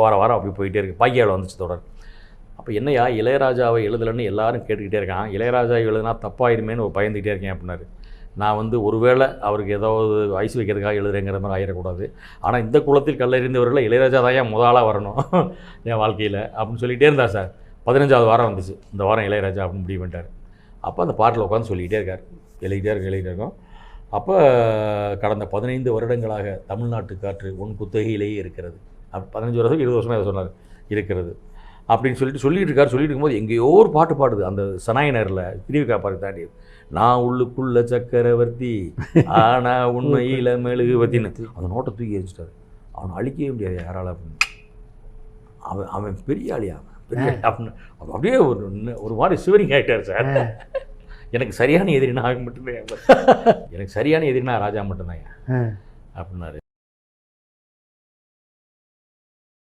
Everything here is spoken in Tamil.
வாரம் வாரம் அப்படி போயிட்டே இருக்கு. பாக்கியாவில் வந்துச்சு தொடர். அப்போ என்னையா இளையராஜாவை எழுதலைன்னு எல்லாரும் கேட்டுக்கிட்டே இருக்கான். இளையராஜா எழுதுனா தப்பாயிருமேன்னு ஒரு பயந்துக்கிட்டே இருக்கேன் அப்படின்னாரு. நான் வந்து ஒருவேளை அவருக்கு ஏதாவது ஐஸ் வைக்கிறதுக்காக எழுதுறேங்கிற மாதிரி ஆயிடக்கூடாது. ஆனால் இந்த குளத்தில் கல்லறிந்தவர்களை இளையராஜா தான் ஏன் முதலாக வரணும் என் வாழ்க்கையில் அப்படின்னு சொல்லிகிட்டே இருந்தார் சார். பதினஞ்சாவது வாரம் வந்துச்சு. இந்த வாரம் இளையராஜா அப்படின்னு முடிவு பண்ணிட்டார். அப்போ அந்த பாட்டில் உட்காந்து சொல்லிக்கிட்டே இருக்கார். எழுதிட்டே இருக்கும் எழுதிட்டே இருக்கோம். அப்போ கடந்த பதினைந்து வருடங்களாக தமிழ்நாட்டு காற்று உன் குத்தகையிலேயே இருக்கிறது. பதினஞ்சு வருஷம் இருபது வருஷமாக இதை சொன்னார் இருக்கிறது. அப்படின்னு சொல்லிட்டு சொல்லிட்டு இருக்காரு. சொல்லிட்டு இருக்கும்போது எங்கேயோ ஒரு பாட்டு பாடுது. அந்த சனாயினரில் பிரிவு காப்பாரு தாண்டி நான் உள்ளுக்குள்ள சக்கரவர்த்தி ஆனா உண்மையில மெழுகுவத்தின்னு அந்த நோட்டை தூக்கி எரிச்சிட்டாரு. அவனை அழிக்கவே முடியாது யாரால அப்படின்னு. அவன் அவன் பெரிய ஆளியா? அவன் பெரிய அப்படின்னு. அவன் அப்படியே ஒரு ஒரு மாதிரி சிவரிங் ஆகிட்டார் சார். எனக்கு சரியான எதிரி நான் மட்டும்தான் எனக்கு சரியான எதிரி நான் ராஜா மட்டும்தான். அப்படின்னாரு.